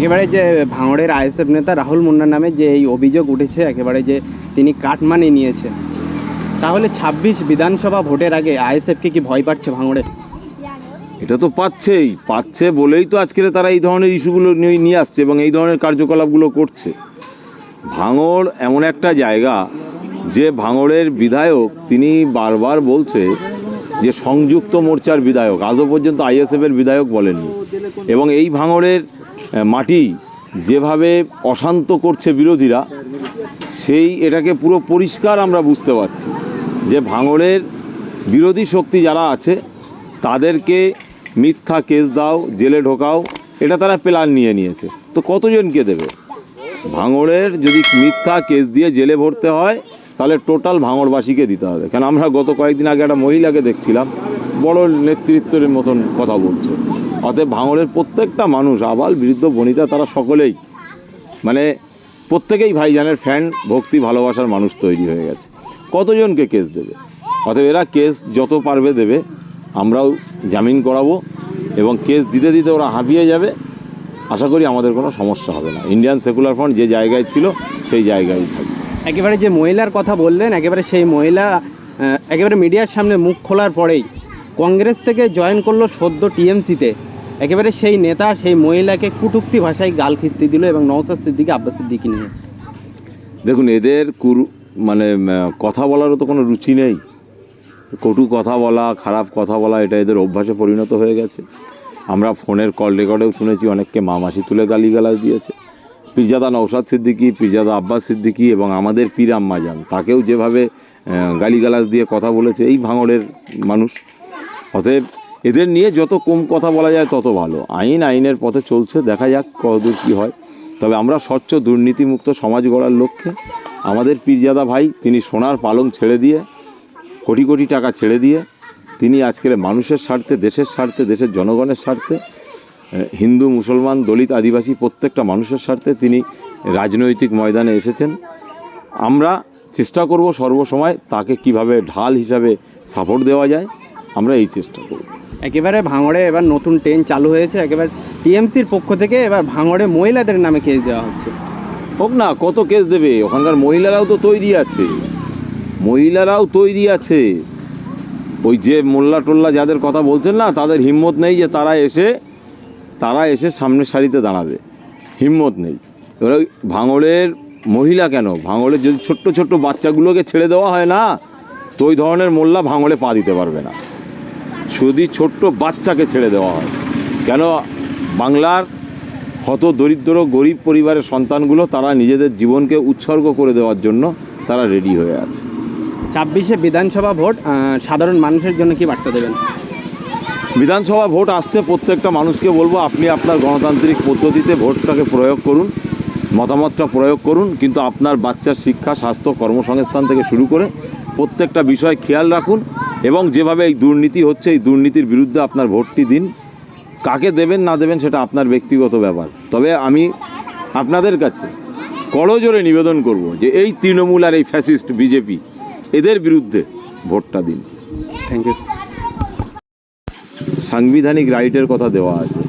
একেবারে যে ভাঙড়ের আইএসএফ নেতা রাহুল মুন্নার নামে যে এই অভিযোগ উঠেছে, একেবারে যে তিনি কাটমানি নিয়েছে তাহলে ছাব্বিশ বিধানসভা ভোটের আগে আইএসএফকে কি ভয় পাচ্ছে ভাঙড়ে? এটা তো পাচ্ছেই। পাচ্ছে বলেই তো আজকের তারা এই ধরনের ইস্যুগুলো নিয়ে আসছে এবং এই ধরনের কার্যকলাপগুলো করছে। ভাঙড় এমন একটা জায়গা যে ভাঙড়ের বিধায়ক তিনি বারবার বলছে যে সংযুক্ত মোর্চার বিধায়ক, আজও পর্যন্ত আইএসএফের বিধায়ক বলেননি। এবং এই ভাঙড়ের মাটি যেভাবে অশান্ত করছে বিরোধীরা, সেই এটাকে পুরো পরিষ্কার আমরা বুঝতে পারছি যে ভাঙড়ের বিরোধী শক্তি যারা আছে, তাদেরকে মিথ্যা কেস দাও, জেলে ঢোকাও, এটা তারা প্ল্যান নিয়ে নিয়েছে। তো কতজনকে দেবে? ভাঙড়ের যদি মিথ্যা কেস দিয়ে জেলে ভরতে হয় তাহলে টোটাল ভাঙড়বাসীকে দিতে হবে। কেন আমরা গত কয়েকদিন আগে একটা মহিলাকে দেখছিলাম, বড় নেতৃত্বের মতন কথা বলছে। অতএব ভাঙড়ের প্রত্যেকটা মানুষ, আবাল, বৃদ্ধ, বনিতা, তারা সকলেই মানে প্রত্যেকেই ভাইজানের ফ্যান ভক্তি, ভালোবাসার মানুষ তৈরি হয়ে গেছে। কতজনকে কেস দেবে? অতএব এরা কেস যত পারবে দেবে, আমরাও জামিন করাবো এবং কেস দিতে দিতে ওরা হাঁপিয়ে যাবে। আশা করি আমাদের কোনো সমস্যা হবে না। ইন্ডিয়ান সেকুলার ফ্রন্ট যে জায়গায় ছিল, সেই জায়গায় থাকবে। একেবারে যে মহিলার কথা বললেন, একেবারে সেই মহিলা একেবারে মিডিয়ার সামনে মুখ খোলার পরেই কংগ্রেস থেকে জয়েন করল সদ্য টিএমসিতে। একেবারে সেই নেতা, সেই মহিলাকে কুটুক্তি ভাষায় গাল খিস্তি দিল এবং নওসাদ সিদ্দিকি আব্বাস সিদ্দিকি নিয়ে। দেখুন, এদের কুরু মানে কথা বলারও তো কোনো রুচি নেই। কটু কথা বলা, খারাপ কথা বলা, এটা এদের অভ্যাসে পরিণত হয়ে গেছে। আমরা ফোনের কল রেকর্ডেও শুনেছি, অনেককে মামাসি তুলে গালি গালিগালাজ দিয়েছে। পিরজাদা নৌসাদ সিদ্দিকি পিরজাদা আব্বাস সিদ্দিকি এবং আমাদের পীর আম্মাজান তাকেও যেভাবে গালিগালাজ দিয়ে কথা বলেছে, এই ভাঙড়ের মানুষ। অতএব এদের নিয়ে যত কম কথা বলা যায় তত ভালো। আইন আইনের পথে চলছে, দেখা যাক কতদূর কী হয়। তবে আমরা স্বচ্ছ দুর্নীতিমুক্ত সমাজ গড়ার লক্ষ্যে আমাদের পীরজাদা ভাই, তিনি সোনার পালং ছেড়ে দিয়ে, কোটি কোটি টাকা ছেড়ে দিয়ে, তিনি আজকের মানুষের স্বার্থে, দেশের স্বার্থে, দেশের জনগণের স্বার্থে হিন্দু মুসলমান দলিত আদিবাসী প্রত্যেকটা মানুষের স্বার্থে তিনি রাজনৈতিক ময়দানে এসেছেন। আমরা চেষ্টা করব সর্বসময় তাকে কীভাবে ঢাল হিসাবে সাপোর্ট দেওয়া যায়। আমরা এই চেষ্টা করব। একেবারে ভাঙড়ে এবার নতুন ট্রেন চালু হয়েছে। একেবারে টিএমসির পক্ষ থেকে এবার ভাঙড়ে মহিলাদের নামে কেস দেওয়া হচ্ছে। হোক না কত কেস দেবে? ওখানকার মহিলারাও তো তৈরি আছে। মহিলারাও তৈরি আছে। ওই যে মোল্লা টোল্লা যাদের কথা বলছেন না তাদের হিম্মত নেই যে তারা এসে তারা এসে সামনের সারিতে দাঁড়াবে। হিম্মত নেই। এবার ভাঙড়ের মহিলা কেন? ভাঙড়ের যদি ছোট্ট ছোট্ট বাচ্চাগুলোকে ছেড়ে দেওয়া হয় না, তো ওই ধরনের মোল্লা ভাঙড়ে পা দিতে পারবে না। যদি ছোট্ট বাচ্চাকে ছেড়ে দেওয়া হয়, কেন বাংলার হত দরিদ্র গরিব পরিবারের সন্তানগুলো তারা নিজেদের জীবনকে উৎসর্গ করে দেওয়ার জন্য তারা রেডি হয়ে আছে। ছাব্বিশে বিধানসভা ভোট সাধারণ মানুষের জন্য কি বার্তা দেবেন? বিধানসভা ভোট আসছে, প্রত্যেকটা মানুষকে বলব আপনি আপনার গণতান্ত্রিক পদ্ধতিতে ভোটটাকে প্রয়োগ করুন, মতামতটা প্রয়োগ করুন, কিন্তু আপনার বাচ্চার শিক্ষা, স্বাস্থ্য, কর্মসংস্থান থেকে শুরু করে প্রত্যেকটা বিষয় খেয়াল রাখুন এবং যেভাবে এই দুর্নীতি হচ্ছে, এই দুর্নীতির বিরুদ্ধে আপনার ভোটটি দিন। কাকে দেবেন, না দেবেন সেটা আপনার ব্যক্তিগত ব্যাপার। তবে আমি আপনাদের কাছে করজোরে নিবেদন করব যে এই তৃণমূল আর এই ফ্যাসিস্ট বিজেপি, এদের বিরুদ্ধে ভোটটা দিন। থ্যাংক ইউ সাংবিধানিক রাইটের কথা দেওয়া আছে।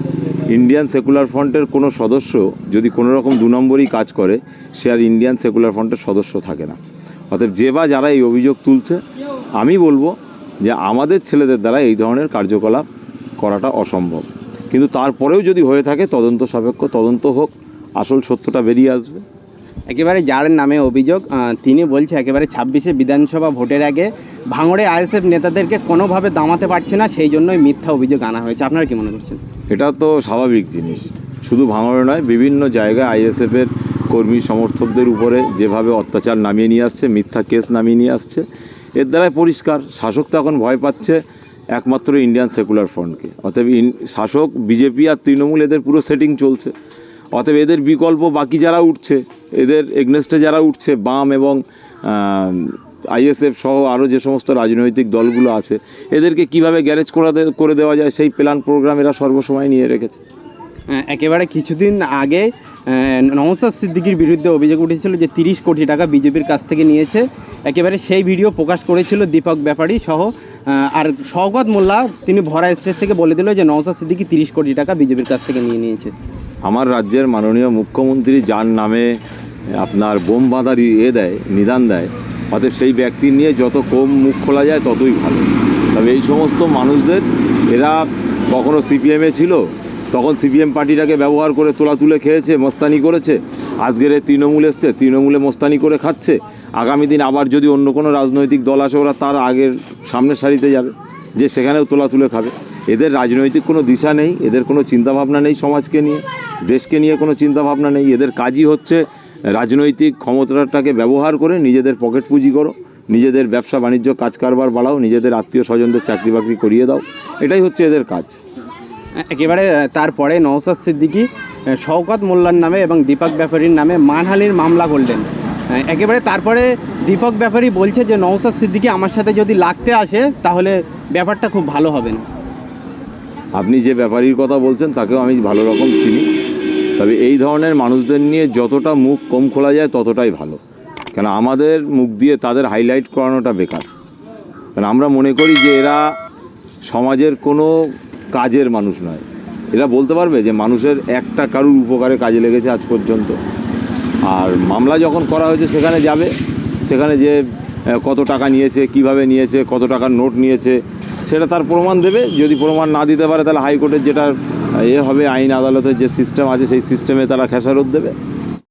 ইন্ডিয়ান সেকুলার ফ্রন্টের কোনো সদস্য যদি কোনো রকম দু নম্বরই কাজ করে, সে আর ইন্ডিয়ান সেকুলার ফ্রন্টের সদস্য থাকে না। অতএব যে বা যারা এই অভিযোগ তুলছে, আমি বলব যে আমাদের ছেলেদের দ্বারা এই ধরনের কার্যকলাপ করাটা অসম্ভব। কিন্তু তারপরেও যদি হয়ে থাকে, তদন্ত সাপেক্ষ তদন্ত হোক, আসল সত্যটা বেরিয়ে আসবে। একেবারে যার নামে অভিযোগ তিনি বলছে একেবারে ছাব্বিশে বিধানসভা ভোটের আগে ভাঙড়ে আইএসএফ নেতাদেরকে কোনোভাবে দামাতে পারছে না, সেই জন্যই মিথ্যা অভিযোগ আনা হয়েছে। আপনারা কি মনে করছেন? এটা তো স্বাভাবিক জিনিস। শুধু ভাঙড়ে নয়, বিভিন্ন জায়গায় আইএসএফের কর্মী সমর্থকদের উপরে যেভাবে অত্যাচার নামিয়ে নিয়ে আসছে, মিথ্যা কেস নামিয়ে নিয়ে আসছে, এর দ্বারাই পরিষ্কার। শাসক তো এখন ভয় পাচ্ছে একমাত্র ইন্ডিয়ান সেকুলার ফ্রন্টকে। ইন- শাসক, বিজেপি আর তৃণমূল, এদের পুরো সেটিং চলছে। অতএব এদের বিকল্প বাকি যারা উঠছে এদের এগনেস্টে যারা উঠছে বাম এবং আইএসএফ সহ আরও যে সমস্ত রাজনৈতিক দলগুলো আছে এদেরকে কীভাবে গ্যারেজ করে দে- করে দেওয়া যায় সেই প্ল্যান প্রোগ্রাম এরা সর্বসময় নিয়ে রেখেছে। আহ, একেবারে কিছুদিন আগে নওসাদ সিদ্দিকির বিরুদ্ধে অভিযোগ উঠেছিল যে তিরিশ কোটি টাকা বিজেপির কাছ থেকে নিয়েছে। একেবারে সেই ভিডিও প্রকাশ করেছিল দীপক ব্যাপারী সহ আর শওকত মোল্লা তিনি ভরা স্টেজ থেকে বলে দিল যে নওসাদ সিদ্দিকি তিরিশ কোটি টাকা বিজেপির কাছ থেকে নিয়ে নিয়েছে। আমার রাজ্যের মাননীয় মুখ্যমন্ত্রী যার নামে আপনার বোম বাঁধারি এ দেয়, নিদান দেয়, অতএব সেই ব্যক্তি নিয়ে যত কম মুখ খোলা যায় ততই ভালো। তবে এই সমস্ত মানুষদের, এরা কখনো সিপিএমে ছিল, তখন সিপিএম পার্টিটাকে ব্যবহার করে তোলা তুলে খেয়েছে, মস্তানি করেছে। আজকের এই তৃণমূল এসছে, তৃণমূলে মস্তানি করে খাচ্ছে। আগামী দিন আবার যদি অন্য কোনো রাজনৈতিক দল আসে, ওরা তার আগের সামনের সারিতে যাবে। যে সেখানেও তোলা তুলে খাবে। এদের রাজনৈতিক কোনো দিশা নেই, এদের কোনো চিন্তাভাবনা নেই সমাজকে নিয়ে, দেশকে নিয়ে কোনো চিন্তাভাবনা নেই। এদের কাজই হচ্ছে রাজনৈতিক ক্ষমতাটাকে ব্যবহার করে নিজেদের পকেট পুঁজি করো, নিজেদের ব্যবসা বাণিজ্য কাজ কারবার বাড়াও, নিজেদের আত্মীয় স্বজনদের চাকরি বাকরি করিয়ে দাও। এটাই হচ্ছে এদের কাজ। একেবারে তারপরে নওসাদ সিদ্দিকী শওকত মোল্লার নামে এবং দীপক ব্যাপারীর নামে মানহানির মামলা করলেন। একেবারে তারপরে দীপক ব্যাপারী বলছে যে নওসাদ সিদ্দিকী আমার সাথে যদি লাগতে আসে, তাহলে ব্যাপারটা খুব ভালো হবে না। আপনি যে ব্যাপারীর কথা বলছেন, তাকেও আমি ভালো রকম চিনি। তবে এই ধরনের মানুষদের নিয়ে যতটা মুখ কম খোলা যায়, ততটাই ভালো। কেন, আমাদের মুখ দিয়ে তাদের হাইলাইট করানোটা বেকার। কারণ আমরা মনে করি যে এরা সমাজের কোনো কাজের মানুষ নয়। এরা বলতে পারবে যে মানুষের একটা কারুর উপকারে কাজে লেগেছে আজ পর্যন্ত। আর মামলা যখন করা হয়েছে, সেখানে যাবে। সেখানে যে কত টাকা নিয়েছে, কীভাবে নিয়েছে, কত টাকার নোট নিয়েছে, সেটা তার প্রমাণ দেবে। যদি প্রমাণ না দিতে পারে, তাহলে হাইকোর্টের যেটা এ হবে, আইন আদালতের যে সিস্টেম আছে, সেই সিস্টেমে তারা খেসারত দেবে।